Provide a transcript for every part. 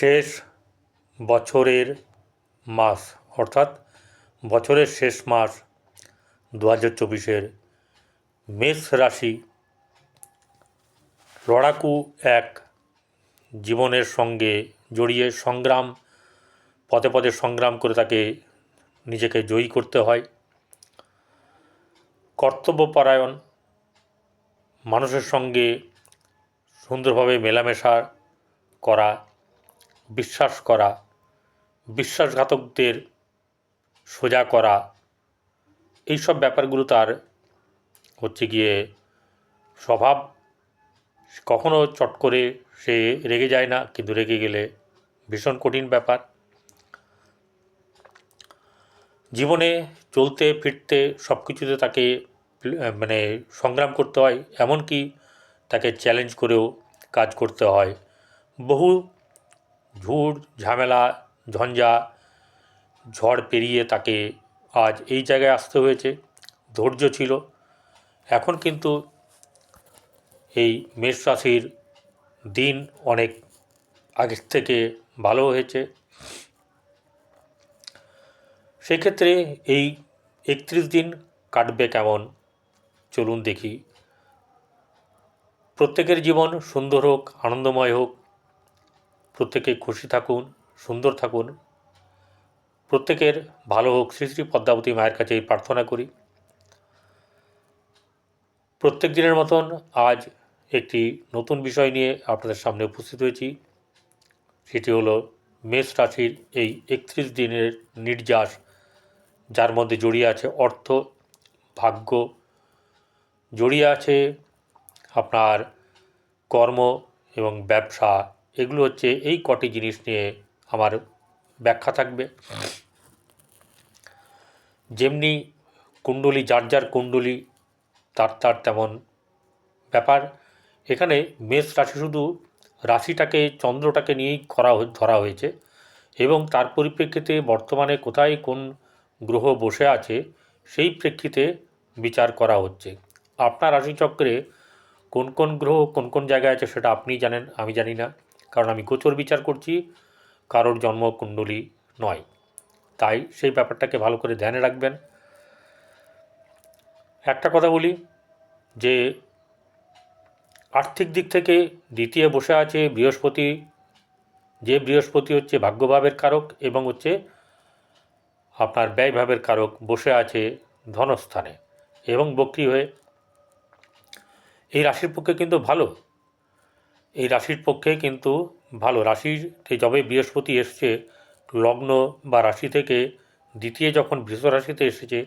শেষ বছরের মাস, অর্থাৎ বছরের শেষ মাস দু হাজার চব্বিশের মেষ রাশি লড়াকু এক জীবনের সঙ্গে জড়িয়ে সংগ্রাম পদে পদে সংগ্রাম করে তাকে নিজেকে জয়ী করতে হয়। কর্তব্যপরায়ণ, মানুষের সঙ্গে সুন্দরভাবে মেলামেশা করা বিশ্বাস করা, বিশ্বাসঘাতকদের সোজা করা, এইসব ব্যাপারগুলো তার হচ্ছে গিয়ে স্বভাব কখনো চট করে সে রেগে যায় না, কিন্তু রেগে গেলে ভীষণ কঠিন ব্যাপার। জীবনে চলতে, ফিরতে সব কিছুতে তাকে মানে সংগ্রাম করতে হয়, এমনকি তাকে চ্যালেঞ্জ করেও কাজ করতে হয়। বহু ঝুড়, ঝামেলা, ঝঞ্ঝা, ঝড় পেরিয়ে তাকে আজ এই জায়গায় আসতে হয়েছে। ধৈর্য ছিল। এখন কিন্তু এই মেষ রাশির দিন অনেক আগের থেকে ভালো হয়েছে। সেক্ষেত্রে এই একত্রিশ দিন কাটবে কেমন? চলুন দেখি। প্রত্যেকের জীবন সুন্দর হোক, আনন্দময় হোক প্রত্যেকে খুশি থাকুন, সুন্দর থাকুন। প্রত্যেকের ভালো হোক, শ্রী শ্রী পদ্মাবতী মায়ের কাছে এই প্রার্থনা করি। প্রত্যেক দিনের মতন আজ একটি নতুন বিষয় নিয়ে আপনাদের সামনে উপস্থিত হয়েছি। সেটি হলো মেষ রাশির এই একত্রিশ দিনের নির্যাস, যার মধ্যে জড়িয়ে আছে অর্থ, ভাগ্য, জড়িয়ে আছে আপনার কর্ম এবং ব্যবসা এগুলো হচ্ছে এই কটি জিনিস নিয়ে আমার ব্যাখ্যা থাকবে। যেমনি কুণ্ডলী, যার যার কুণ্ডলী, তার তার তেমন ব্যাপার। এখানে মেষ রাশি শুধু রাশিটাকে, চন্দ্রটাকে নিয়েই করা ধরা হয়েছে এবং তার পরিপ্রেক্ষিতে বর্তমানে কোথায় কোন গ্রহ বসে আছে সেই প্রেক্ষিতে বিচার করা হচ্ছে। আপনার রাশিচক্রে কোন কোন গ্রহ কোন কোন জায়গায় আছে সেটা আপনিই জানেন, আমি জানি না। কারণ আমি গোচর বিচার করছি, কারোর জন্মকুণ্ডলী নয়। তাই সেই ব্যাপারটাকে ভালো করে ধ্যানে রাখবেন। একটা কথা বলি, যে আর্থিক দিক থেকে দ্বিতীয় বসে আছে বৃহস্পতি, যে বৃহস্পতি হচ্ছে ভাগ্যভাবের কারক এবং হচ্ছে আপনার ব্যয়ভাবের কারক বসে আছে ধনস্থানে এবং বক্রি হয়ে। এই রাশির পক্ষে কিন্তু ভালো। এই রাশির পক্ষে কিন্তু ভালো। রাশিতে যবে বৃহস্পতি এসছে, লগ্ন বা রাশি থেকে দ্বিতীয় যখন বৃষ রাশিতে এসেছে,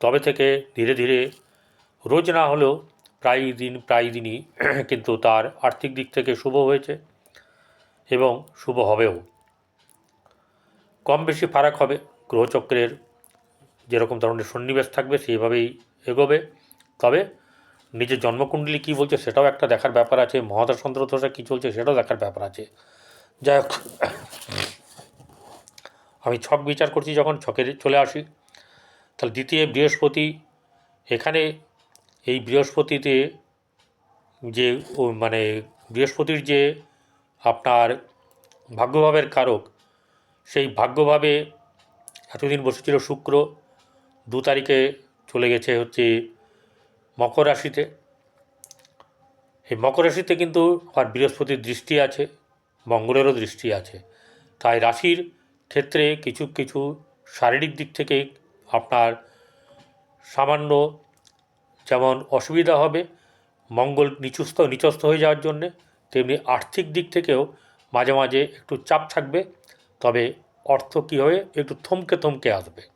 তবে থেকে ধীরে ধীরে রোজ না হলেও প্রায় দিন প্রায় দিনই কিন্তু তার আর্থিক দিক থেকে শুভ হয়েছে এবং শুভ হবেও। কম বেশি ফারাক হবে, গ্রহচক্রের যেরকম ধরনের সন্নিবেশ থাকবে, সেইভাবেই এগোবে। তবে নিজের জন্মকুণ্ডলী কী বলছে সেটাও একটা দেখার ব্যাপার আছে মহাদশ দশা কী চলছে সেটাও দেখার ব্যাপার আছে। যাই হোক, আমি ছক বিচার করছি যখন ছকে চলে আসি। তাহলে দ্বিতীয় বৃহস্পতি, এখানে এই বৃহস্পতিতে যে মানে বৃহস্পতির যে আপনার ভাগ্যভাবের কারক, সেই ভাগ্যভাবে এতদিন বসেছিল শুক্র, দু তারিখে চলে গেছে হচ্ছে মকর রাশিতে। এই মকর রাশিতে কিন্তু আর বৃহস্পতির দৃষ্টি আছে, মঙ্গলেরও দৃষ্টি আছে। তাই রাশির ক্ষেত্রে কিছু কিছু শারীরিক দিক থেকে আপনার সামান্য যেমন অসুবিধা হবে, মঙ্গল নিচুস্থ, নিচস্থ হয়ে যাওয়ার জন্যে, তেমনি আর্থিক দিক থেকেও মাঝে মাঝে একটু চাপ থাকবে। তবে অর্থ কী হবে একটু থমকে থমকে আসবে।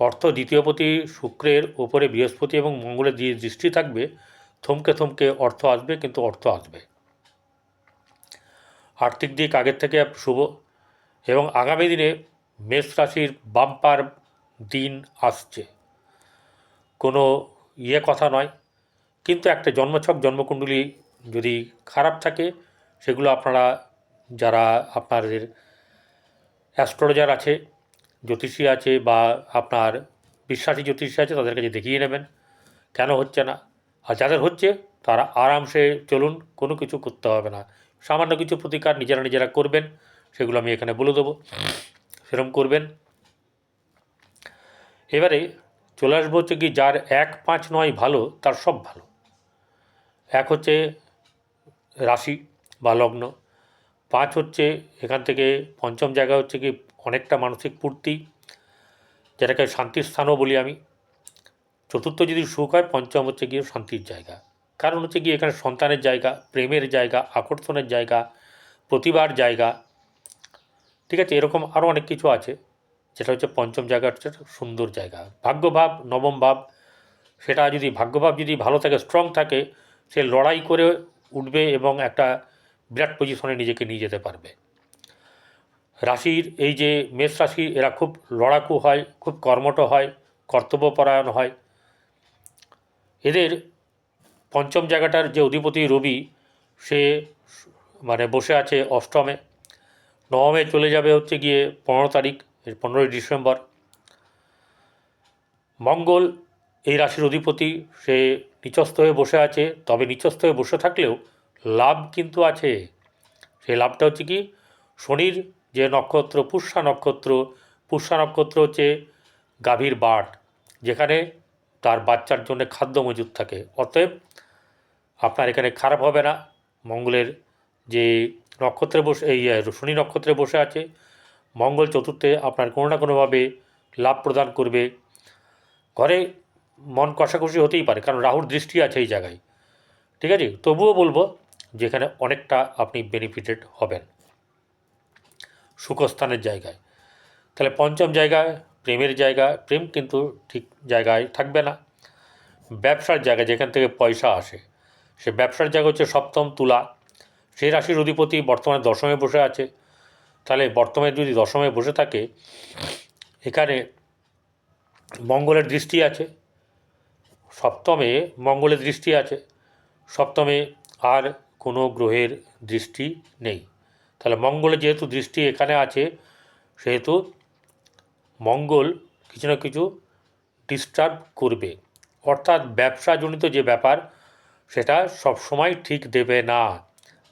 অর্থ দ্বিতীয়পতি শুক্রের ওপরে বৃহস্পতি এবং মঙ্গলের যে দৃষ্টি থাকবে, থমকে থমকে অর্থ আসবে কিন্তু অর্থ আসবে। আর্থিক দিক আগের থেকে শুভ এবং আগামী দিনে মেষ রাশির বাম্পার দিন আসছে। কোনো ইয়ে কথা নয়, কিন্তু একটা জন্মছক জন্মকুণ্ডলী যদি খারাপ থাকে, সেগুলো আপনারা, যারা আপনাদের অ্যাস্ট্রোলজার আছে জ্যোতিষী আছে বা আপনার বিশ্বাসী জ্যোতিষী আছে তাদের কাছে দেখিয়ে নেবেন। কেন হচ্ছে না? আর যাদের হচ্ছে, তারা আরামসে চলুন, কোনো কিছু করতে হবে না। সামান্য কিছু প্রতিকার নিজেরা নিজেরা করবেন, সেগুলো আমি এখানে বলে দেবো। সেরকম করবেন। এবারে চলে আসব হচ্ছে কি, যার এক পাঁচ নয় ভালো, তার সব ভালো। এক হচ্ছে রাশি বা লগ্ন। পাঁচ হচ্ছে এখান থেকে পঞ্চম জায়গা হচ্ছে কি অনেকটা মানসিক পূর্তি যেটাকে শান্তির স্থানও বলি আমি। চতুর্থ যদি সুখ হয়, পঞ্চম হচ্ছে গিয়ে শান্তির জায়গা। কারণ হচ্ছে গিয়ে এখানে সন্তানের জায়গা, প্রেমের জায়গা, আকর্ষণের জায়গা, প্রতিভার জায়গা, ঠিক আছে, এরকম আরও অনেক কিছু আছে। যেটা হচ্ছে পঞ্চম জায়গা হচ্ছে সুন্দর জায়গা। ভাগ্যভাব, নবম ভাব, সেটা যদি, ভাগ্যভাব যদি ভালো থাকে স্ট্রং থাকে, সে লড়াই করে উঠবে এবং একটা বিরাট পজিশনে নিজেকে নিয়ে যেতে পারবে। রাশির এই যে মেষ রাশি, এরা খুব লড়াকু হয়, খুব কর্মঠ হয়, কর্তব্যপরায়ণ হয়। এদের পঞ্চম জায়গাটার যে অধিপতি রবি, সে মানে বসে আছে অষ্টমে। নবমে চলে যাবে হচ্ছে গিয়ে পনেরো তারিখ, পনেরোই ডিসেম্বর। মঙ্গল এই রাশির অধিপতি, সে নিচস্থ হয়ে বসে আছে, তবে নিচস্থ হয়ে বসে থাকলেও লাভ কিন্তু আছে। সেই লাভটা হচ্ছে কি? শনির যে নক্ষত্র, পুষ্যা নক্ষত্র পুষ্যা নক্ষত্র হচ্ছে গাভীর বাট যেখানে তার বাচ্চার জন্য খাদ্য মজুদ থাকে। অতএব আপনার এখানে খারাপ হবে না। মঙ্গলের যে নক্ষত্রে বসে, এই শনি নক্ষত্রে বসে আছে, মঙ্গল চতুর্থে আপনার কোনো না কোনোভাবে লাভ প্রদান করবে। ঘরে মন কষাকষি হতেই পারে, কারণ রাহুর দৃষ্টি আছে এই জায়গায়। ঠিক আছে? তবুও বলব যেখানে অনেকটা আপনি বেনিফিটেড হবেন। সুখস্থানের জায়গায়। তাহলে পঞ্চম জায়গায় প্রেমের জায়গা, প্রেম কিন্তু ঠিক জায়গায় থাকবে না। ব্যবসার জায়গা, যেখান থেকে পয়সা আসে। সে ব্যবসার জায়গা হচ্ছে সপ্তম তুলা। সেই রাশির অধিপতি বর্তমানে দশমে বসে আছে। তাহলে বর্তমানে যদি দশমে বসে থাকে, এখানে মঙ্গলের দৃষ্টি আছে। সপ্তমে মঙ্গলের দৃষ্টি আছে। সপ্তমে আর কোনো গ্রহের দৃষ্টি নেই। তাহলে মঙ্গলে যেহেতু দৃষ্টি এখানে আছে, সেহেতু মঙ্গল কিছু না কিছু ডিস্টার্ব করবে। অর্থাৎ ব্যবসাজনিত যে ব্যাপার, সেটা সব সময় ঠিক দেবে না।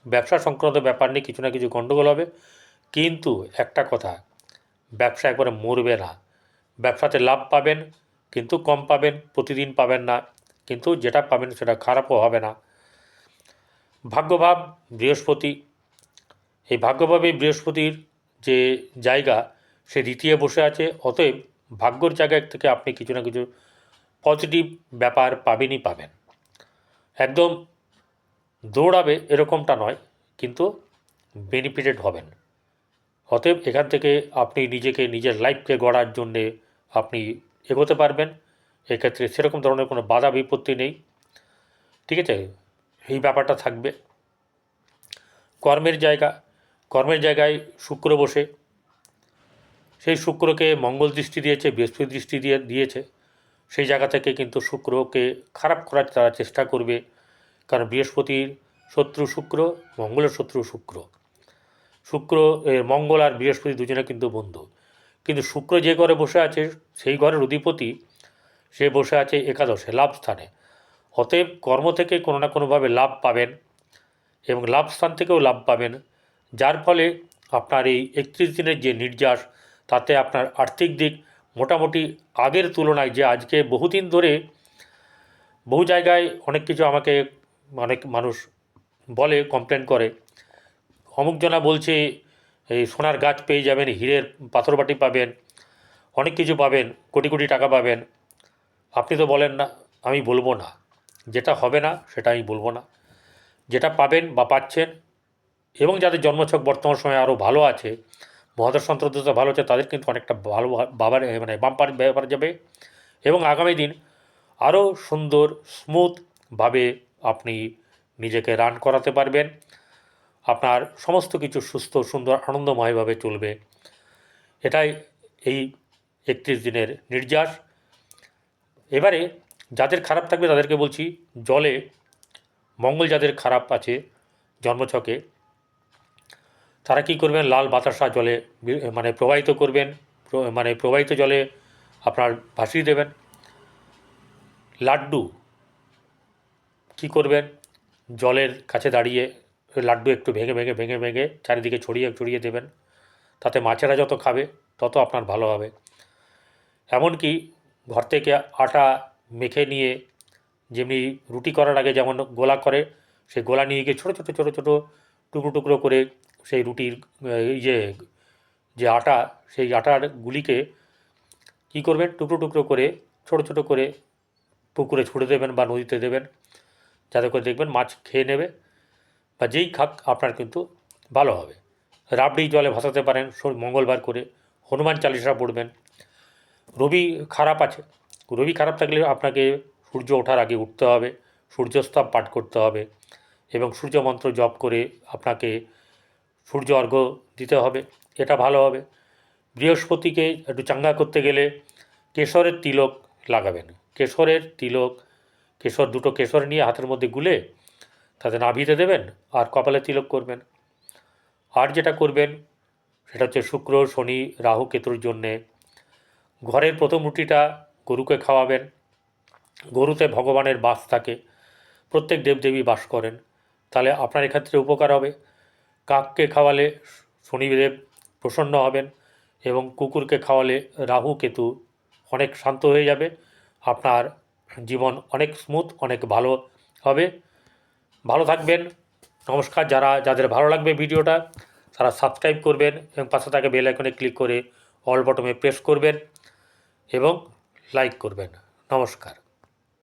ব্যবসা সংক্রান্ত ব্যাপার নিয়ে কিছু না কিছু গণ্ডগোল হবে। কিন্তু একটা কথা, ব্যবসা একবারে মরবে না। ব্যবসাতে লাভ পাবেন, কিন্তু কম পাবেন, প্রতিদিন পাবেন না। কিন্তু যেটা পাবেন সেটা খারাপও হবে না। ভাগ্যভাব বৃহস্পতি। এই ভাগ্যভাবে বৃহস্পতির যে জায়গা, সে দ্বিতীয় বসে আছে। অতএব ভাগ্যর জায়গা থেকে আপনি কিছু না কিছু পজিটিভ ব্যাপার পাবেনই পাবেন। একদম দৌড়াবে এরকমটা নয়, কিন্তু বেনিফিটেড হবেন। অতএব এখান থেকে আপনি নিজেকে, নিজের লাইফকে গড়ার জন্যে আপনি এগোতে পারবেন। এক্ষেত্রে সেরকম ধরনের কোনো বাধা বিপত্তি নেই। ঠিক আছে? এই ব্যাপারটা থাকবে। কর্মের জায়গা, কর্মের জায়গায় শুক্র বসে। সেই শুক্রকে মঙ্গল দৃষ্টি দিয়েছে, বৃহস্পতি দৃষ্টি দিয়ে, দিয়েছে। সেই জায়গা থেকে কিন্তু শুক্রকে খারাপ করার তারা চেষ্টা করবে। কারণ বৃহস্পতির শত্রু শুক্র, মঙ্গলের শত্রু শুক্র। শুক্র মঙ্গল আর বৃহস্পতি দুজনে কিন্তু বন্ধু। কিন্তু শুক্র যে ঘরে বসে আছে, সেই ঘরের অধিপতি সে বসে আছে একাদশে, লাভ স্থানে। অতএব কর্ম থেকে কোনো না কোনোভাবে লাভ পাবেন এবং লাভ স্থান থেকেও লাভ পাবেন। যার ফলে আপনার এই একত্রিশ দিনের যে নির্যাস, তাতে আপনার আর্থিক দিক মোটামুটি আগের তুলনায় যে আজকে বহুদিন ধরে বহু জায়গায় অনেক কিছু আমাকে অনেক মানুষ বলে কমপ্লেন করে। অমুকজনা বলছে, এই সোনার গাছ পেয়ে যাবেন, হীরের পাথরবাটি পাবেন, অনেক কিছু পাবেন, কোটি কোটি টাকা পাবেন। আপনি তো বলেন না, আমি বলব না। যেটা হবে না, সেটা আমি বলব না। যেটা পাবেন বা পাচ্ছেন এবং যাদের জন্মছক বর্তমান সময়ে আরও ভালো আছে, মহাদশ সন্তর্দতা ভালো আছে, তাদের কিন্তু অনেকটা ভালো বাবার মানে বাম্পার ব্যাপার যাবে এবং আগামী দিন আরও সুন্দর স্মুথভাবে আপনি নিজেকে রান করাতে পারবেন। আপনার সমস্ত কিছু সুস্থ, সুন্দর আনন্দময়ভাবে চলবে। এটাই এই একত্রিশ দিনের নির্যাস। এবারে যাদের খারাপ থাকবে তাদেরকে বলছি, জলে মঙ্গল যাদের খারাপ আছে জন্মছকে, তারা কী করবেন? লাল বাতাসা জলে মানে প্রবাহিত করবেন মানে প্রবাহিত জলে আপনার ভাসিয়ে দেবেন। লাড্ডু কী করবেন? জলের কাছে দাঁড়িয়ে লাড্ডু একটু ভেঙে ভেঙে ভেঙে ভেঙে চারিদিকে ছড়িয়ে ছড়িয়ে দেবেন। তাতে মাছেরা যত খাবে, তত আপনার ভালো হবে। এমনকি ঘর থেকে আটা মেখে নিয়ে যেমনি রুটি করার আগে যেমন গোলা করে, সেই গোলা নিয়ে গিয়ে ছোটো ছোটো ছোটো ছোটো টুকরো টুকরো করে সেই রুটির ইয়ে যে আটা, সেই আটার গুলিকে কী করবেন? টুকরো টুকরো করে, ছোটো ছোটো করে পুকুরে ছুড়ে দেবেন বা নদীতে দেবেন। যাতে করে দেখবেন মাছ খেয়ে নেবে বা যেই খাক, আপনার কিন্তু ভালো হবে। রাবড়ি জলে ভাসাতে পারেন মঙ্গলবার করে। হনুমান চালিশা পড়বেন। রবি খারাপ আছে রবি খারাপ থাকলে আপনাকে সূর্য ওঠার আগে উঠতে হবে সূর্যস্তব পাঠ করতে হবে এবং সূর্য মন্ত্র জপ করে আপনাকে সূর্য অর্ঘ্য দিতে হবে, এটা ভালো হবে। বৃহস্পতিকে একটু চাঙ্গা করতে গেলে কেশরের তিলক লাগাবেন। কেশরের তিলক, কেশর দুটো কেশর নিয়ে হাতের মধ্যে গুলে তাতে নাভিতে দেবেন আর কপালে তিলক করবেন। আর যেটা করবেন, সেটা হচ্ছে শুক্র, শনি, রাহু, কেতুর জন্যে ঘরের প্রথম রুটিটা গরুকে খাওয়াবেন, গরুতে ভগবানের বাস থাকে, প্রত্যেক দেবদেবী বাস করেন, তাহলে আপনার এক্ষেত্রে উপকার হবে। কাককে খাওয়ালে শনিদেব প্রসন্ন হবেন এবং কুকুরকে খাওয়ালে রাহু কেতু অনেক শান্ত হয়ে যাবে, আপনার জীবন অনেক স্মুথ অনেক ভালো হবে। ভালো থাকবেন, নমস্কার, যারা, যাদের ভালো লাগবে ভিডিওটা, তারা সাবস্ক্রাইব করবেন এবং পাশে থাকা বেল আইকনে ক্লিক করে অল বটমে প্রেস করবেন এবং লাইক করবেন। নমস্কার।